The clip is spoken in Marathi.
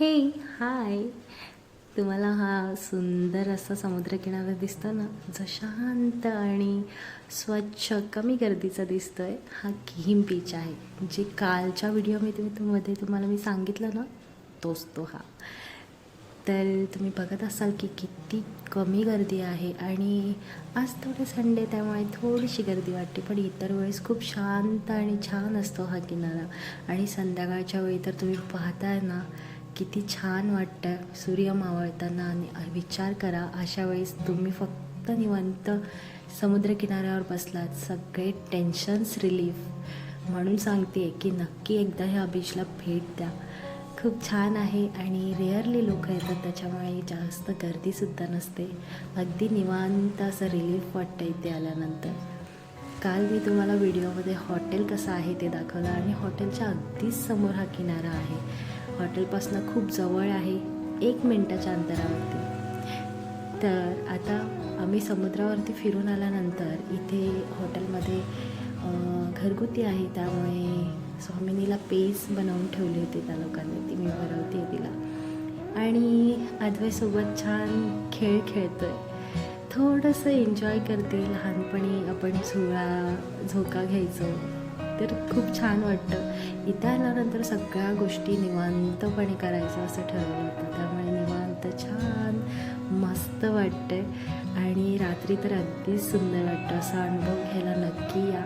हे हाय तुम्हाला हा सुंदर असा समुद्रकिनारा दिसतो ना जो शांत आणि स्वच्छ कमी गर्दीचा आहे हा किहीम बीच आहे. जे कालच्या व्हिडिओमध्ये मध्ये तुम्हाला मी सांगितलं ना तोच तो हा. तर तुम्ही बघत असाल की किती कमी गर्दी आहे आणि आज थोडे संडे त्यामुळे थोडीशी गर्दी वाटते. पण इतर वेळेस खूप शांत आणि छान असतो हा किनारा. आणि संध्याकाळच्या वेळी तर तुम्ही पाहताय ना किती छान वाटतं. सूर्य मावळताना आणि विचार करा. अशा वेळेस तुम्ही फक्त निवांत समुद्रकिनाऱ्यावर बसलात. सगळे टेन्शन्स रिलीफ म्हणून सांगते की नक्की एकदा ह्या बीचला भेट द्या. खूप छान आहे आणि रेअरली लोक येतात. त्याच्यामुळे जास्त गर्दीसुद्धा नसते. अगदी निवांत असं रिलीफ वाटतं इथे आल्यानंतर. काल मी तुम्हाला व्हिडिओमध्ये हॉटेल कसं आहे ते दाखवलं. आणि हॉटेलच्या अगदीच समोर हा किनारा आहे. हॉटेलपासनं खूप जवळ आहे एक मिनटाच्या अंतरावरती. तर आता आम्ही समुद्रावरती फिरून आल्यानंतर इथे हॉटेलमध्ये घरगुती आहे त्यामुळे स्वामिनीला पेज बनवून ठेवली होती त्या लोकांनी ती मी भरवते तिला. आणि आदवेसोबत छान खेळ खेळतोय. थोडंसं एन्जॉय करते लहानपणी आपण झुळा झोका घ्यायचो. तर खूप छान वाटतं. इथं आल्यानंतर सगळ्या गोष्टी निवांतपणे करायचं असं ठरवलं होतं. त्यामुळे निवांत छान मस्त वाटतंय. आणि रात्री तर अगदीच सुंदर वाटतं. असा अनुभव घ्यायला नक्की या.